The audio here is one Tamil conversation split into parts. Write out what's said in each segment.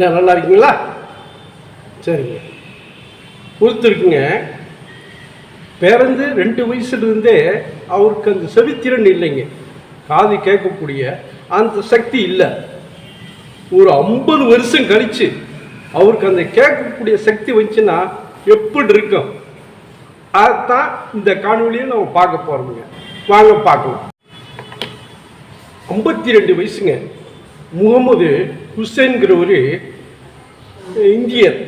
என்ன நல்லா இருக்கீங்களா? சரிங்க. கொடுத்துருக்குங்க பிறந்து ரெண்டு வயசுலேருந்தே அவருக்கு அந்த செவித்திறன் இல்லைங்க. காது கேட்கக்கூடிய அந்த சக்தி இல்லை. ஒரு ஐம்பது வருஷம் கழிச்சு அவருக்கு அந்த கேட்கக்கூடிய சக்தி வந்துச்சுன்னா எப்படி இருக்கும்? அதான் இந்த காணொலியை நம்ம பார்க்க போகிறோமுங்க வாங்க பார்க்கலாம். ஐம்பத்தி ரெண்டு வயசுங்க. முகமது ஹுசைன்கிறவர் இந்தியர்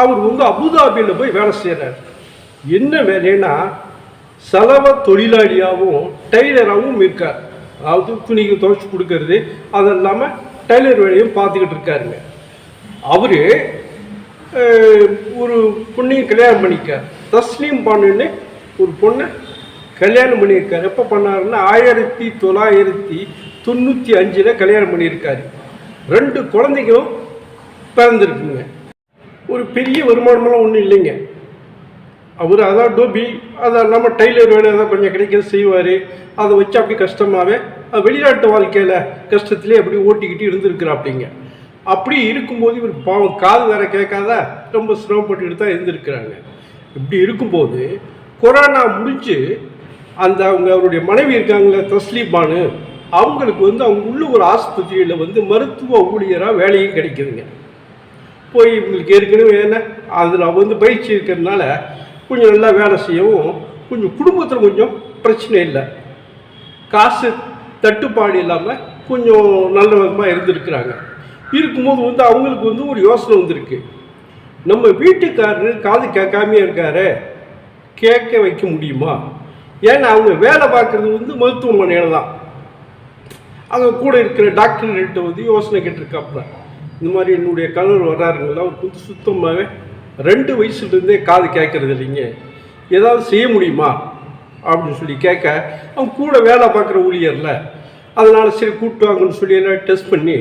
அவர் வந்து அபுதாபியில் போய் வேலை செய்கிறார் என்ன வேலைன்னா செலவ தொழிலாளியாகவும் டெய்லராகவும் இருக்கார். அதாவது துணிக்கு துவைச்சி கொடுக்கறது அது இல்லாமல் டெய்லர் வேலையும் பார்த்துக்கிட்டு இருக்காருங்க. அவர் ஒரு பொண்ணையும் கல்யாணம் பண்ணிக்கார். தஸ்லீம் பண்ணுன்னு ஒரு பொண்ணை கல்யாணம் பண்ணியிருக்காரு. எப்போ பண்ணாருன்னா ஆயிரத்தி தொள்ளாயிரத்தி தொண்ணூற்றி அஞ்சில் கல்யாணம் பண்ணியிருக்காரு. ரெண்டு குழந்தைகளும் பிறந்திருக்குங்க. ஒரு பெரிய வருமானமெல்லாம் ஒன்றும் இல்லைங்க. அவர் அதான் டோபி அதை இல்லாமல் டைலர் வேலை ஏதாவது கொஞ்சம் கிடைக்கிறது செய்வார். அதை வச்சு அப்படி கஷ்டமாகவே வெளிநாட்டு வாழ்க்கையில் கஷ்டத்துலேயே அப்படி ஓட்டிக்கிட்டு இருந்திருக்கிறாப்பிடிங்க அப்படி இருக்கும்போது இவர் பாவம் காது வேற கேட்காத ரொம்ப சிரமப்பட்டுக்கிட்டு தான் இருந்திருக்கிறாங்க. இப்படி இருக்கும்போது கொரோனா முடிஞ்சு அந்த அவங்க அவருடைய மனைவி இருக்காங்களே தஸ்லீபானு அவங்களுக்கு வந்து அவங்க உள்ள ஒரு ஆஸ்பத்திரியில் வந்து மருத்துவ ஊழியராக வேலையும் கிடைக்குதுங்க. போய் இவங்களுக்கு ஏற்கனவே என்ன அதில் வந்து பயிற்சி இருக்கிறதுனால கொஞ்சம் நல்லா வேலை செய்யவும் கொஞ்சம் குடும்பத்தில் கொஞ்சம் பிரச்சனை இல்லை. காசு தட்டுப்பாடு இல்லாமல் கொஞ்சம் நல்ல விதமாக இருந்திருக்கிறாங்க. இருக்கும்போது வந்து அவங்களுக்கு வந்து ஒரு யோசனை வந்திருக்கு. நம்ம வீட்டுக்காரரு காது கேட்காமையே இருக்காரு கேட்க வைக்க முடியுமா? ஏன்னா அவங்க வேலை பார்க்குறது வந்து மருத்துவமனையில் தான். அங்கே கூட இருக்கிற டாக்டர்கிட்ட வந்து யோசனை கேட்டிருக்காப்புல. இந்த மாதிரி என்னுடைய கணவர் வர்றாருங்களா அவர் வந்து சுத்தமாகவே ரெண்டு வயசுலேருந்தே காது கேட்கறது இல்லைங்க. ஏதாவது செய்ய முடியுமா? அப்படின்னு சொல்லி கேட்க அவன் கூட வேலை பார்க்குற ஊழியரில் அதனால் சரி கூப்பிட்டு வாங்கன்னு சொல்லி எல்லாம் டெஸ்ட் பண்ணி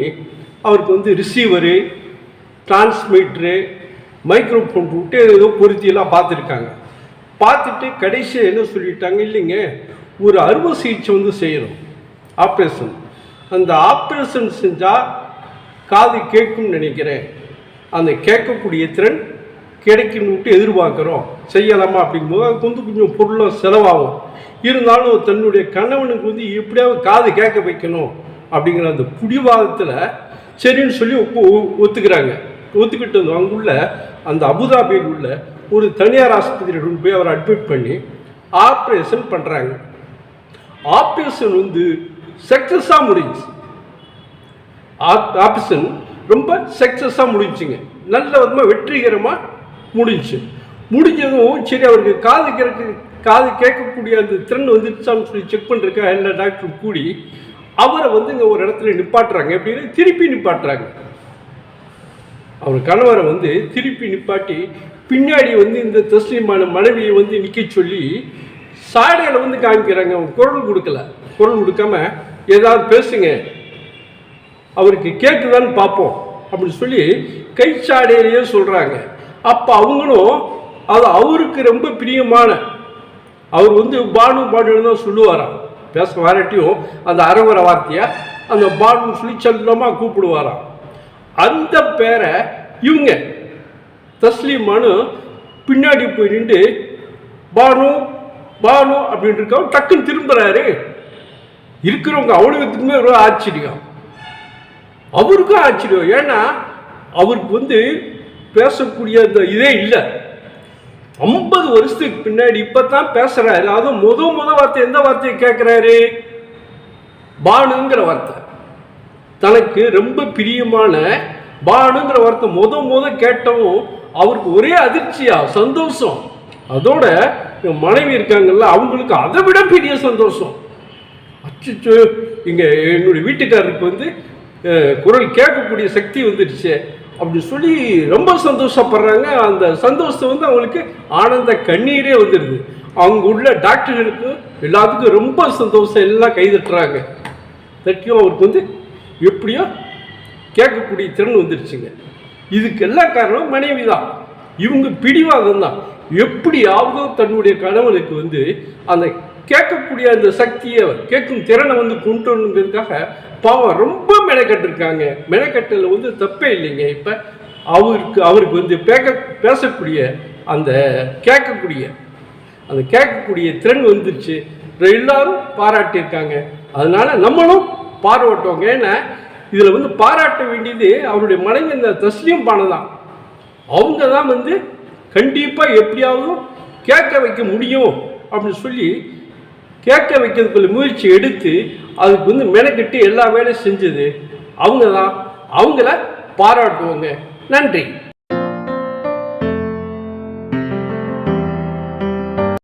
அவருக்கு வந்து ரிசீவரு டிரான்ஸ்மீட்ரு மைக்ரோஃபோன் விட்டு ஏதோ பொருத்தியெல்லாம் பார்த்துருக்காங்க. பார்த்துட்டு கடைசியாக என்ன சொல்லிட்டாங்க இல்லைங்க ஒரு அறுவை சிகிச்சை வந்து செய்யணும் ஆப்ரேஷன். அந்த ஆப்ரேஷன் செஞ்சால் காது கேட்கும்னு நினைக்கிறேன். அந்த கேட்கக்கூடிய திறன் கிடைக்கணும்ட்டு எதிர்பார்க்குறோம். செய்யலாமா அப்படிங்கும்போது அது வந்து கொஞ்சம் பொருளாக செலவாகும். இருந்தாலும் தன்னுடைய கணவனுக்கு வந்து எப்படியாவது காது கேட்க வைக்கணும் அப்படிங்கிற அந்த புடிவாதத்தில் சரின்னு சொல்லி ஒத்துக்கிறாங்க. ஒத்துக்கிட்டு வந்து அங்குள்ள அந்த அபுதாபியில் உள்ள ஒரு தனியார் ஆஸ்பத்திரியில் கொண்டு போய் அவரை அட்மிட் பண்ணி ஆப்ரேஷன் பண்ணுறாங்க ஆப்ரேஷன் வந்து சக்ஸஸாக முடிஞ்சு ஆப்ஷன் ரொம்ப சக்ஸஸாக முடிஞ்சுங்க. நல்ல விதமாக வெற்றிகரமாக முடிஞ்சு. முடிஞ்சதும் சரி அவருக்கு காது கேட்க காது கேட்கக்கூடிய அந்த திறன் வந்துருச்சான்னு சொல்லி செக் பண்ணிருக்கா எல்லா டாக்டரும் கூடி அவரை வந்து இங்கே ஒரு இடத்துல நிப்பாட்டுறாங்க. எப்படின்னு திருப்பி நிப்பாட்டுறாங்க. அவர் கணவரை வந்து திருப்பி நிப்பாட்டி பின்னாடி வந்து இந்த தஸ்லீமான மனைவியை வந்து நிற்க சொல்லி சாடையில் வந்து காமிக்கிறாங்க. அவங்க குரல் கொடுக்கல. குரல் கொடுக்காம ஏதாவது பேசுங்க. அவருக்கு கேட்குதான்னு பார்ப்போம் அப்படின்னு சொல்லி கைச்சாடையிலேயே சொல்கிறாங்க அப்போ அவங்களும் அது அவருக்கு ரொம்ப பிரியமான அவர் வந்து பானு பாடுன்னு தான் சொல்லுவாராம். பேச வாராட்டியும் அந்த அரவர வார்த்தையை அந்த பானுன்னு சொல்லி செல்லமாக கூப்பிடுவாராம். அந்த பேரை இவங்க தஸ்லீமானு பின்னாடி போய் நின்று பானு பானு அப்படின்ட்டு இருக்கவங்க டக்குன்னு திரும்புகிறாரு இருக்கிறவங்க அவ்வளோத்துக்குமே ஒரு ஆச்சரியம். அவருக்கும் ஆச்சரியம். ஏன்னா அவருக்கு வந்து பேசக்கூடிய அந்த இதே இல்லை. ஐம்பது வருஷத்துக்கு பின்னாடி இப்பதான் பேசுறாரு. அதுவும் முத முத வார்த்தை எந்த வார்த்தையை கேட்கிறாரு பானுங்கிற வார்த்தை. தனக்கு ரொம்ப பிரியமான பானுங்கிற வார்த்தை முத முத கேட்டவும் அவருக்கு ஒரே அதிர்ச்சியா சந்தோஷம். அதோட என் மனைவி இருக்காங்கல்ல அவங்களுக்கு அதை விட பெரிய சந்தோஷம். அச்சு இங்க என்னுடைய வீட்டுக்காரருக்கு வந்து குரல் கேட்கக்கூடிய சக்தி வந்துடுச்சு. அப்படி சொல்லி ரொம்ப சந்தோஷப்படுறாங்க. அந்த சந்தோஷம் வந்து அவங்களுக்கு ஆனந்த கண்ணீரே வந்துடுது. அவங்க உள்ள டாக்டர்களுக்கு எல்லாத்துக்கும் ரொம்ப சந்தோஷம். எல்லாம் கைதட்டுறாங்க. தட்டியும் அவருக்கு வந்து எப்படியோ கேட்கக்கூடிய திறன் வந்துடுச்சுங்க. இதுக்கு எல்லா காரணம் மனைவி தான். இவங்க பிடிவாதம் தான். எப்படியாவது தன்னுடைய கணவனுக்கு வந்து அந்த கேட்கக்கூடிய அந்த சக்தியை கேட்கும் திறனை வந்து கொண்டு வரணுங்கிறதுக்காக பாவம் ரொம்ப மெனக்கட்டிருக்காங்க. மெனக்கட்டில் வந்து தப்பே இல்லைங்க. இப்போ அவருக்கு அவருக்கு வந்து பேக்க பேசக்கூடிய அந்த கேட்கக்கூடிய அந்த கேட்கக்கூடிய திறன் வந்துருச்சு. எல்லாரும் பாராட்டியிருக்காங்க. அதனால நம்மளும் பாராட்டுவோங்க ஏன்னா இதில் வந்து பாராட்ட வேண்டியது அவருடைய மனைவி இந்த தஸ்லீம் பானை தான் அவங்க தான் வந்து கண்டிப்பாக எப்படியாவது கேட்க வைக்க முடியும் அப்படின்னு சொல்லி கேட்க வைக்கிறதுக்குள்ள முயற்சி எடுத்து அதுக்கு வந்து மெனக்கிட்டு எல்லா வேலையும் செஞ்சது. அவங்க தான் அவங்கள பாராட்டுவோங்க. நன்றி.